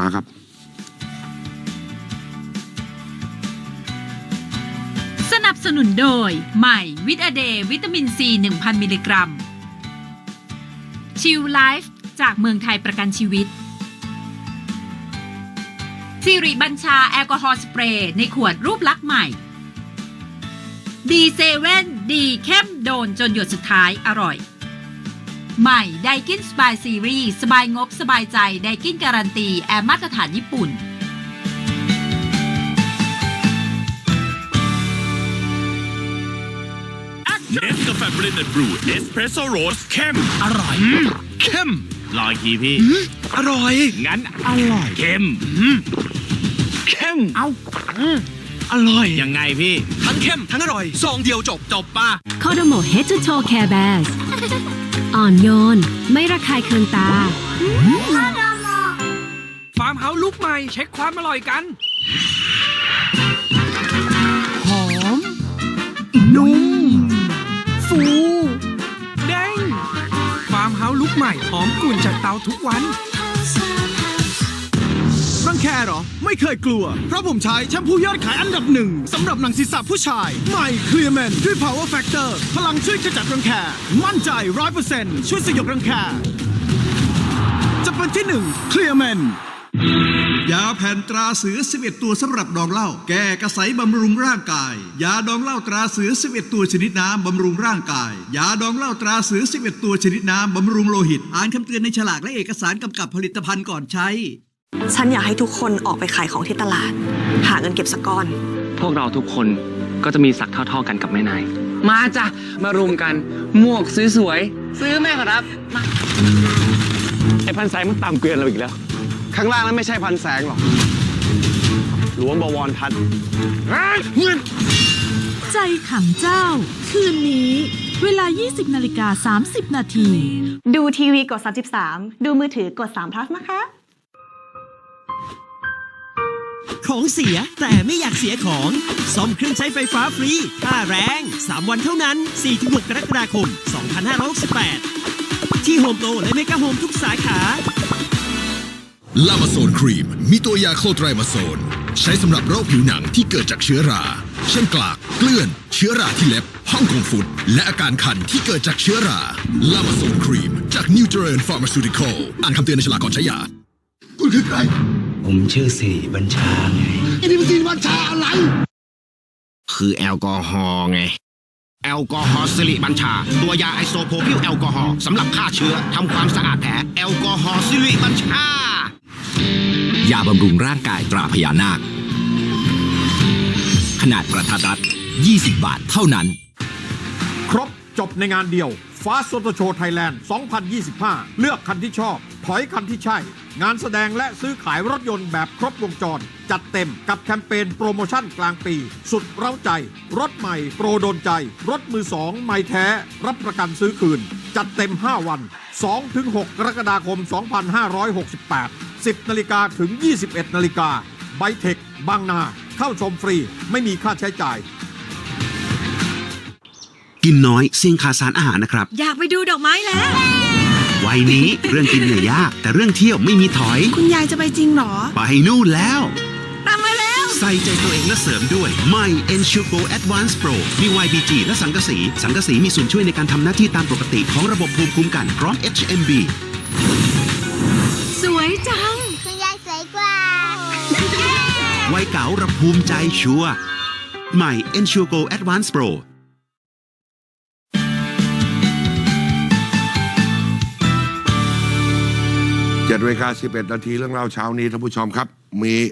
มาครับ สนับสนุนโดย ใหม่วิตาเดย์วิตามินซี 1,000 มิลลิกรัม ชิลไลฟ์จากเมืองไทยประกันชีวิตสิริบัญชาแอลกอฮอล์สเปรย์ในขวดรูปลักษณ์ใหม่ ดีเซเว่นดีเข้มโดนจนหยดสุดท้ายอร่อย ใหม่ไดกินสบายซีรีส์สบายงบสบายใจไดกินการันตี แอร์มาตรฐานญี่ปุ่น เนสกาแฟเบรนด์บรูเอสเพรสโซ่โรสเข้มอร่อย เข้มรออีกทีพี่ อร่อย งั้นอร่อยเข้มเข้มเอาอร่อย ยังไงพี่ ทั้งเข้มทั้งอร่อยซองเดียวจบจบป่ะโคโดโม เฮดจูโชแคร์แบสอ่อนโยน ไม่ระคายเคืองตา ฟาร์มเฮาส์ลุกใหม่เช็คความอร่อยกัน หอม นุ่ม ฟูเด้งฟาร์มเฮาส์ลุกใหม่หอมกลุ่นจากเตาทุกวัน รังแคเหรอ ไม่เคยกลัว เพราะผมใช้แชมพูยอดขายอันดับหนึ่งสำหรับหนังศีรษะผู้ชายใหม่เคลียร์แมนด้วย power factor พลังช่วยขจัดรังแค มั่นใจร้อยเปอร์เซ็นต์ช่วยสยบรังแค จะเป็นที่หนึ่งเคลียร์แมนยาแผ่นตราเสือ 11 ตัวสำหรับดองเหล้าแก้กระสายบำรุงร่างกาย ยาดองเหล้าตราเสือ 11 ตัวชนิดน้ำบำรุงร่างกาย ยาดองเหล้าตราเสือ 11 ตัวชนิดน้ำบำรุงโลหิต อ่านคำเตือนในฉลากและเอกสารกำกับผลิตภัณฑ์ก่อนใช้ ฉันอยากให้ทุกคนออกไปขายของที่ตลาด หาเงินเก็บสักก้อน พวกเราทุกคนก็จะมีศักดิ์เท่าๆกันกับแม่นาย มาจ้ะ มารุมกัน หมวกสวยๆ ซื้อแม่ครับไอ้พันแสงมันต่ำเกวียนเราอีกแล้ว ข้างล่างนั้นไม่ใช่พันแสงหรอก หลวงบวรพัฒน์ใจขังเจ้า คืนนี้ เวลา 20 นาฬิกา 30 นาที ดูทีวีกด 33 ดูมือถือกด3 plus นะคะ ของเสียแต่ไม่อยากเสียของซ่อมเครื่องใช้ไฟฟ้าฟรีค่าแรง 3 วันเท่านั้น 4-6 กรกฎาคม 2568 ที่โฮมโปรและเมกะโฮมทุกสาขาลามาโซนครีม มีตัวยาโคไตรมาโซน ใช้สำหรับโรคผิวหนังที่เกิดจากเชื้อรา เช่นกลาก เกลื่อน เชื้อราที่เล็บห้องกงฟุดและอาการคันที่เกิดจากเชื้อราลามาโซนครีม จากนิวเจริญฟาร์มาซูติคอลอ่านคำเตือนในฉลากก่อนใช้ยา คุณคือใคร ผมชื่อสิริบัญชาไงไอ้นี่มันสีบัญชาอะไร คือแอลกอฮอล์ไง แอลกอฮอล์สิริบัญชา ตัวยาไอโซโพพิลแอลกอฮอล์สำหรับฆ่าเชื้อทำความสะอาดแผลแอลกอฮอล์สิริบัญชายาบำรุงร่างกายตราพญานาค ขนาดประทัดรัด 20 บาทเท่านั้น ครบจบในงานเดียวฟาสโซโชไทยแลนด์ 2025 เลือกคันที่ชอบ ถอยคันที่ใช่ งานแสดงและซื้อขายรถยนต์แบบครบวงจร จัดเต็มกับแคมเปญโปรโมชั่นกลางปี สุดเร้าใจ รถใหม่โปรโดนใจ รถมือสองใหม่แท้ รับประกันซื้อคืน จัดเต็ม 5 วัน 2-6 กรกฎาคม 2568 10นาฬิกาถึง 21นาฬิกาไบเทคบางนา เข้าชมฟรี ไม่มีค่าใช้จ่าย กินน้อยเสี่ยงขาดสารอาหารนะครับ อยากไปดูดอกไม้แล้ว วัยนี้เรื่องกินเนี่ยยาก แต่เรื่องเที่ยวไม่มีถอย คุณยายจะไปจริงเหรอ ไปนู่นแล้ว ตามมาแล้ว ใส่ใจตัวเองและเสริมด้วยใหม่ e n s u r e Go Advance Pro มี YBG และสังกะสี สังกะสีมีส่วนช่วยในการทำหน้าที่ตามปกติของระบบภูมิคุ้มกันพร้อม HMB สวยจัง คุณยายสวยกว่าวัยเก๋าระภูมิใจชัวร์ใหม่ e n s u r e Go Advance Pro เจ็ดนาฬิกาสิบเอ็ดนาทีเรื่องเล่าเช้านี้ท่านผู้ชมครับ มี